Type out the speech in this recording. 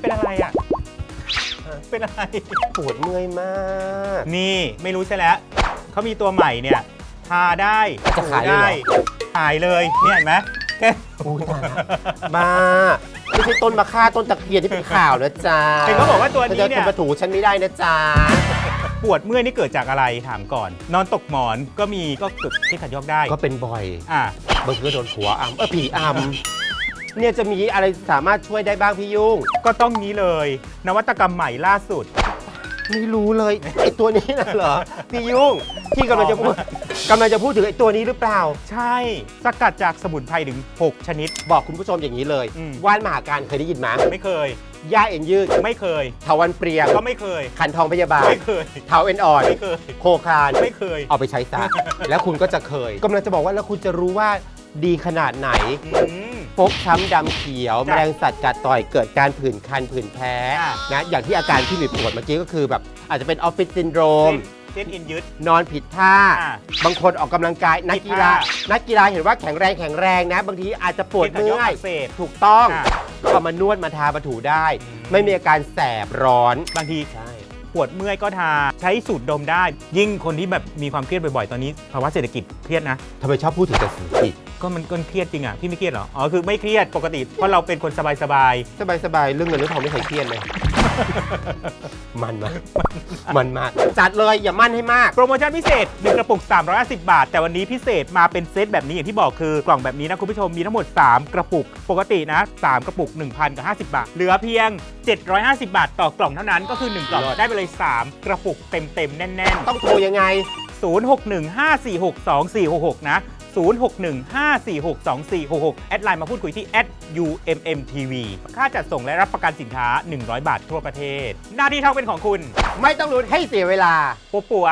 เป็นอะไร ปวดเมื่อยมาก นี่ไม่รู้ใช่แล้ว เขามีตัวใหม่เนี่ย ทาได้จะขายเลยเหรอ ได้ขายเลย เนี่ยเห็นไหมแค่ โอ้ยตายละบ้าไม่ใช่ต้นมะค่าต้นตะเคียนที่เป็นข่าวนะจ๊ะเห็นเขาบอกว่าตัวนี้จะเนี่ยมาถูฉันไม่ได้นะจ๊ะปวดเมื่อยนี่เกิดจากอะไรถามก่อน นอนตกหมอนก็มีก็เกิดที่ขัดยอกได้ก็เป็นบ่อย อะบางทีก็โดนผัวอัมเออผีอัม เนี่ยจะมีอะไรสามารถช่วยได้บ้างพี่ยุ่ง ก็ต้องนี้เลย นวัตกรรมใหม่ล่าสุด ไม่รู้เลยไอ้ตัวนี้นะเหรอ พี่ยุ่งที่กำลังจะพูดกำลังจะพูดถึงไอ้ตัวนี้หรือเปล่า ใช่ สกัดจากสมุนไพรถึง 6 ชนิด บอกคุณผู้ชมอย่างนี้เลย อืม ว่านมหาการเคยได้ยินไหมไม่เคย ย่าเอ็นยืดไม่เคย เถาวันเปรียงก็ไม่เคย ขันทองพยาบาลไม่เคย เถาเอ็นอ่อนไม่เคย โคคาน ไม่เคย เอาไปใช้ซะ แล้วคุณก็จะเคยกำลังจะบอกว่าแล้วคุณจะรู้ว่าดีขนาดไหน อืม ฟกช้ำดำเขียว แมจ้ะลงสัตว์กัดต่อยเกิดการผื่นคันผื่นแพ้อะนะอย่างที่อาการที่หมีปวดเมื่อกี้ก็คือแบบอาจจะเป็นออฟฟิศซินโดรมเส้นอินยึด นอนผิดท่าอะบางคนออกกำลังกายนักกีฬาผิดท่านักกีฬาเห็นว่าแข็งแรงแข็งแรงนะ บางทีอาจจะปวดที่ขัดยอกเมื่อยอักเสบถูกต้องอะก็เอามานวดมาทามาถูได้อืมไม่มีอาการแสบร้อนบางทีใช่ ปวดเมื่อยก็ทา ใช้สูตรดมได้ ยิ่งคนที่แบบมีความเครียดบ่อยๆ ตอนนี้ภาวะเศรษฐกิจเครียดนะ ทำไมชอบพูดถึงแต่สิ่งที่ก็มันก็เครียดจริงอะ พี่ไม่เครียดเหรอ อ๋อ คือไม่เครียดปกติ เพราะเราเป็นคนสบายสบายๆเรื่องเงินเรื่องทองไม่เคยเครียดเลย มันมากมันมากจัดเลยอย่ามั่นให้มากๆโปรโมชั่นพิเศษ1กระปุก 350 บาท แต่วันนี้พิเศษมาเป็นเซตแบบนี้อย่างที่บอกคือกล่องแบบนี้นะคุณผู้ชมมีทั้งหมด 3 กระปุก ปกตินะ 3 กระปุก 1,000กับ50 บาท เหลือเพียง 750 บาท ต่อกล่องเท่านั้นก็คือ 1 กล่องยอดได้ไปเลย 3 กระปุกเต็มๆแน่นๆ ต้องโทรยังไง 0615462466 นะ 0615462466 แอดไลน์มาพูดคุยที่ @ummtv ค่าจัดส่งและรับประกันสินค้า 100 บาททั่วประเทศ หน้าที่เท่าเป็นของคุณ ไม่ต้องลุ้นให้เสียเวลา ปัวปัว